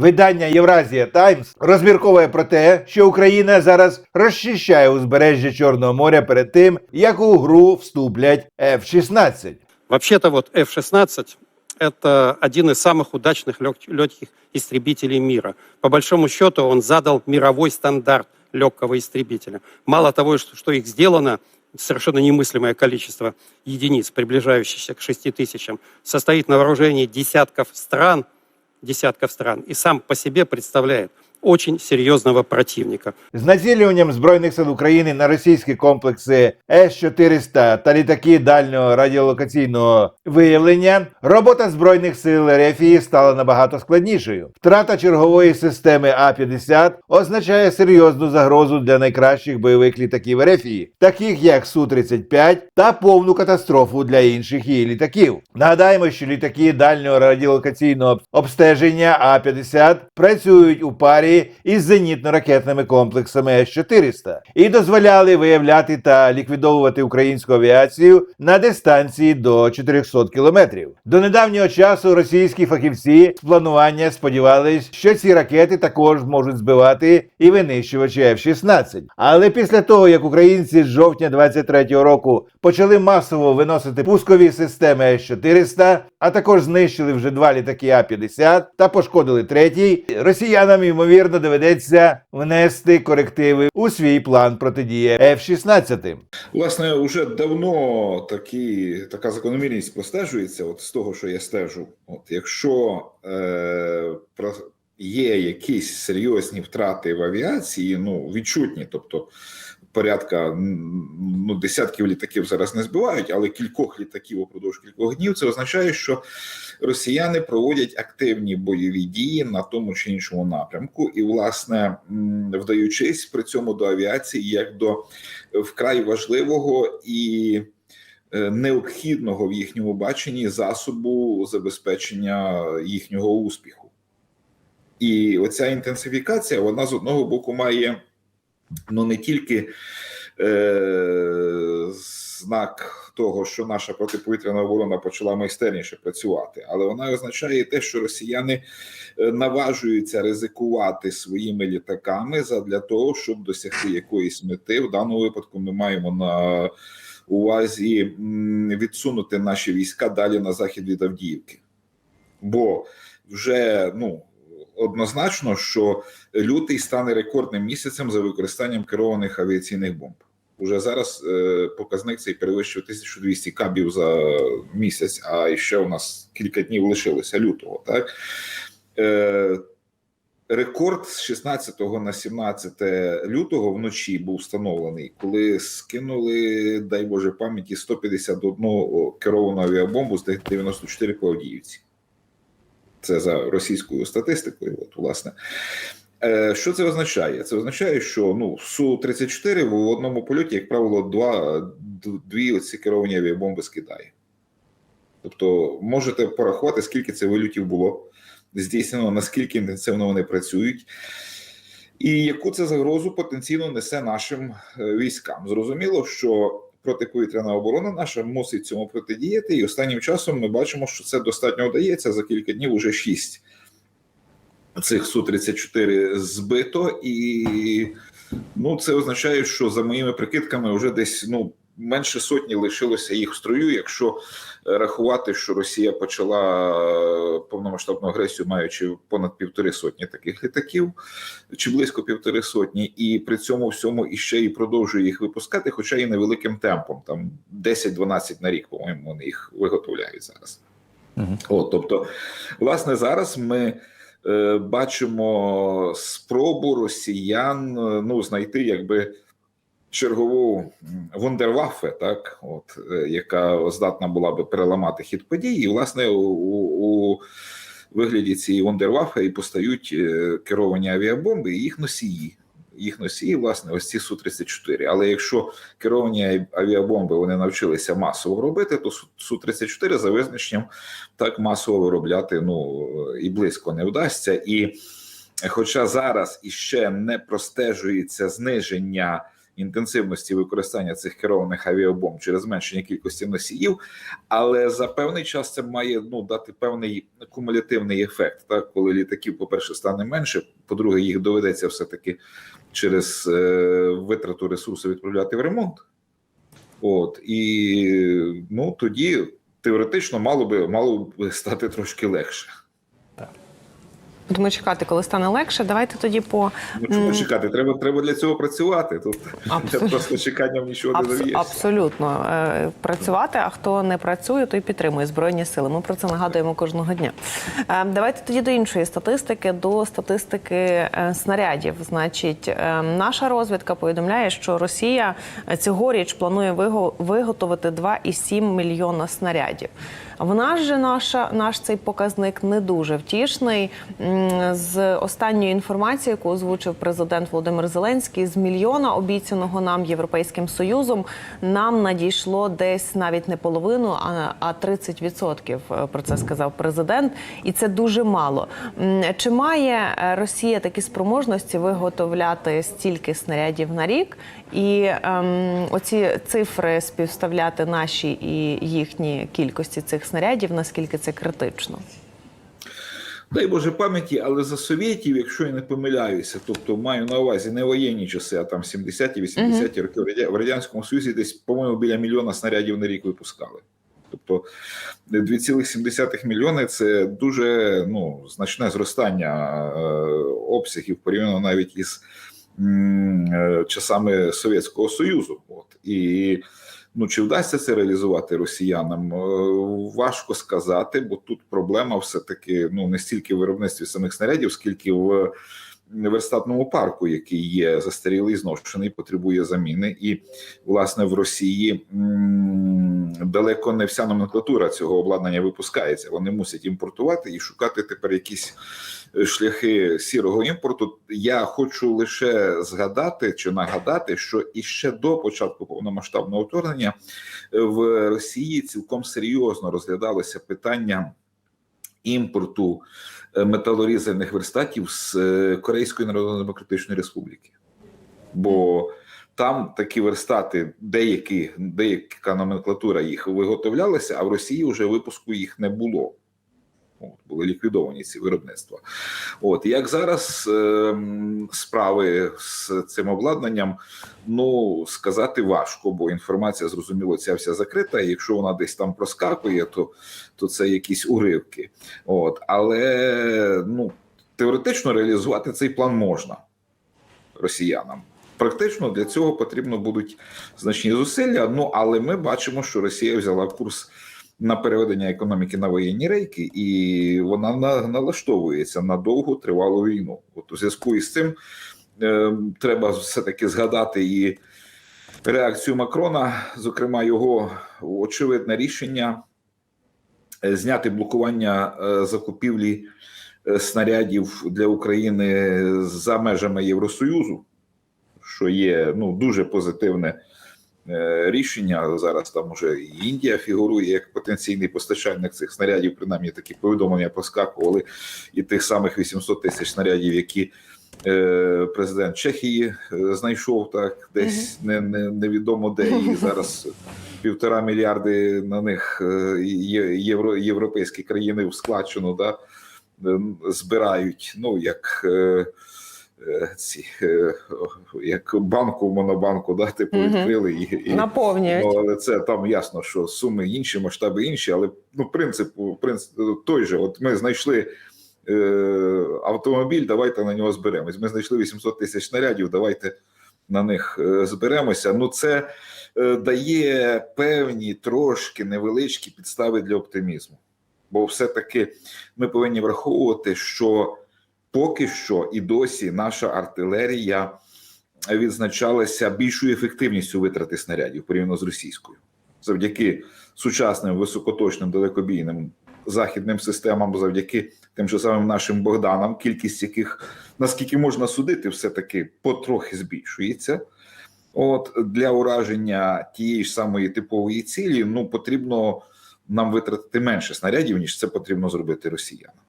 Видання Євразія Таймс розмірковує про те, що Україна зараз розчищає узбережжя Чорного моря перед тим, як у гру вступлять F-16. Вообще-то вот F-16 это один из самых удачных лег- легких истребителей мира. По большому счету он задал мировой стандарт легкого истребителя. Мало того, что, что их сделано совершенно немыслимое количество единиц, приближающихся к 6 тысячам, состоит на вооружении десятков стран, десятков стран, и сам по себе представляет очень серьезного противника. З націлюванням Збройних сил України на російські комплекси С-400 та літаки дальнього радіолокаційного виявлення, робота Збройних сил РФ стала набагато складнішою. Втрата чергової системи А-50 означає серйозну загрозу для найкращих бойових літаків РФ, таких як Су-35, та повну катастрофу для інших її літаків. Нагадаємо, що літаки дальнього радіолокаційного обстеження А-50 працюють у парі із зенітно-ракетними комплексами С-400 і дозволяли виявляти та ліквідовувати українську авіацію на дистанції до 400 кілометрів. До недавнього часу російські фахівці з планування сподівались, що ці ракети також можуть збивати і винищувачі F-16. Але після того, як українці з жовтня 23-го року почали масово виносити пускові системи С-400, а також знищили вже два літаки А-50 та пошкодили третій, росіянам ймовірно доведеться внести корективи у свій план протидії F-16. Власне, вже давно такі, така закономірність простежується, от з того, що я стежу. От якщо е, про, є якісь серйозні втрати в авіації, ну відчутні, тобто порядка ну, десятків літаків зараз не збивають, але кількох літаків упродовж кількох днів, це означає, що росіяни проводять активні бойові дії на тому чи іншому напрямку, і, власне, вдаючись при цьому до авіації як до вкрай важливого і е, необхідного в їхньому баченні засобу забезпечення їхнього успіху. І оця інтенсифікація, вона з одного боку має ну не тільки е, знак того, що наша протиповітряна оборона почала майстерніше працювати, але вона означає те, що росіяни е, наважуються ризикувати своїми літаками задля того, щоб досягти якоїсь мети. В даному випадку ми маємо на увазі відсунути наші війська далі на захід від Авдіївки, бо вже ну. Однозначно, що лютий стане рекордним місяцем за використанням керованих авіаційних бомб. Уже зараз е, показник цей перевищує 1200 кабів за місяць, а ще у нас кілька днів лишилося лютого. Так е, рекорд з 16 на 17 лютого вночі був встановлений, коли скинули, дай Боже пам'яті, 151 керовану авіабомбу з 94 по Авдіївці. Це за російською статистикою. От, власне. Е, Що це означає? Це означає, що ну Су-34 в одному польоті, як правило, два, дві оці керовані авіабомби скидає. Тобто, можете порахувати, скільки це вильотів було здійснено, наскільки інтенсивно вони працюють, і яку це загрозу потенційно несе нашим е, військам. Зрозуміло, що протиповітряна оборона наша мусить цьому протидіяти, і останнім часом ми бачимо, що це достатньо вдається. За кілька днів уже шість цих Су-34 збито, і ну це означає, що за моїми прикидками вже десь ну менше сотні лишилося їх в строю, якщо е, рахувати, що Росія почала е, повномасштабну агресію, маючи понад півтори сотні таких літаків, чи близько півтори сотні, і при цьому всьому іще і продовжує їх випускати, хоча і невеликим темпом, там 10-12 на рік, по-моєму, вони їх виготовляють зараз. Мгм. От, тобто, власне, зараз ми бачимо спробу росіян е, ну, знайти якби чергову м, вундерваффе, так, от, е, яка здатна була би переламати хід подій. І, власне, у, у, вигляді цієї вундерваффе і постають е, керовані авіабомби і їх носії. Їх носії, власне, ось ці Су-34. Але якщо керовані авіабомби вони навчилися масово робити, то Су- Су-34 за визначенням так масово виробляти ну і близько не вдасться. І хоча зараз іще не простежується зниження інтенсивності використання цих керованих авіабомб через зменшення кількості носіїв, але за певний час це має ну дати певний кумулятивний ефект. Так, коли літаків, по-перше, стане менше, по-друге, їх доведеться все таки через е, витрату ресурсу відправляти в ремонт. От і ну тоді теоретично мало би мало би стати трошки легше. Будемо чекати, коли стане легше. Давайте тоді по Ну чому чекати? Треба треба для цього працювати. Тут Абсолютно. просто чеканням нічого не Абс- абсолютно е, працювати. А хто не працює, той підтримує збройні сили. Ми про це нагадуємо кожного дня. Е, Давайте тоді до іншої статистики, до статистики е, снарядів. Значить, наша розвідка повідомляє, що Росія цьогоріч планує виго- виготовити 2,7 мільйона снарядів. В нас же наша наш цей показник не дуже втішний. З останньої інформації, яку озвучив президент Володимир Зеленський, з мільйона обіцяного нам європейським союзом нам надійшло десь навіть не половину, а, а 30%, е, Про це сказав президент, і це дуже мало. Чи має е, Росія такі спроможності виготовляти стільки снарядів на рік? І ем, оці цифри співставляти наші і їхні кількості цих снарядів, наскільки це критично? Дай Боже пам'яті, але за совєтів, якщо я не помиляюся, тобто маю на увазі не воєнні часи, а там 70-ті, 80-ті роки в радянському союзі десь, по-моєму, біля мільйона снарядів на рік випускали. Тобто 2,7 мільйони це дуже ну, значне зростання е, обсягів порівняно навіть із е, часами Совєтського Союзу. От і ну чи вдасться це реалізувати росіянам? Е, Важко сказати, бо тут проблема все таки ну не стільки в виробництві самих снарядів, скільки в верстатному парку, який є застарілий, зношений, потребує заміни, і власне в Росії далеко не вся номенклатура цього обладнання випускається. Вони мусять імпортувати і шукати тепер якісь е, шляхи сірого імпорту. Я хочу лише згадати чи нагадати, що іще до початку повномасштабного вторгнення е, в Росії цілком серйозно розглядалося питання імпорту е, металорізальних верстатів з е, Корейської Народно-Демократичної Республіки. Бо там такі верстати, деякі, деяка номенклатура їх виготовлялася, а в Росії вже випуску їх не було. От, були ліквідовані ці виробництва. От як зараз ем, справи з цим обладнанням, ну сказати важко, бо інформація зрозуміло, ця вся закрита. І якщо вона десь там проскакує, то, то це якісь уривки. От, але ну теоретично реалізувати цей план можна росіянам. Практично для цього потрібно будуть значні зусилля. Ну але ми бачимо, що Росія взяла курс на переведення економіки на воєнні рейки, і вона на, налаштовується на довгу тривалу війну. От у зв'язку із цим е, треба все таки згадати і реакцію Макрона, зокрема його очевидне рішення е, зняти блокування е, закупівлі е, снарядів для України за межами Євросоюзу, що є ну дуже позитивне рішення. Зараз там уже і Індія фігурує як потенційний постачальник цих снарядів. Принаймні такі повідомлення проскакували і тих самих 800 тисяч снарядів, які е, президент Чехії е, знайшов так, десь не, не, невідомо де, і зараз півтора мільярди на них е, євро, європейські країни в складчину да, е, збирають. Ну як е, е, ці е, як банку монобанку, да, типу відкрили і, і Наповнюють. Ну, але це там ясно, що суми інші, масштаби інші, але ну, принцип, принцип той же. От ми знайшли е, автомобіль, давайте на нього зберемось. Ми знайшли 800 тисяч снарядів, давайте на них е, зберемося. Ну, це е, дає певні трошки невеличкі підстави для оптимізму. Бо все-таки ми повинні враховувати, що поки що і досі наша артилерія відзначалася більшою ефективністю витрати снарядів порівняно з російською, завдяки сучасним високоточним далекобійним західним системам, завдяки тим же самим нашим Богданам, кількість яких, наскільки можна судити, все таки потрохи збільшується. От для ураження тієї ж самої типової цілі, ну потрібно нам витратити менше снарядів, ніж це потрібно зробити росіянам.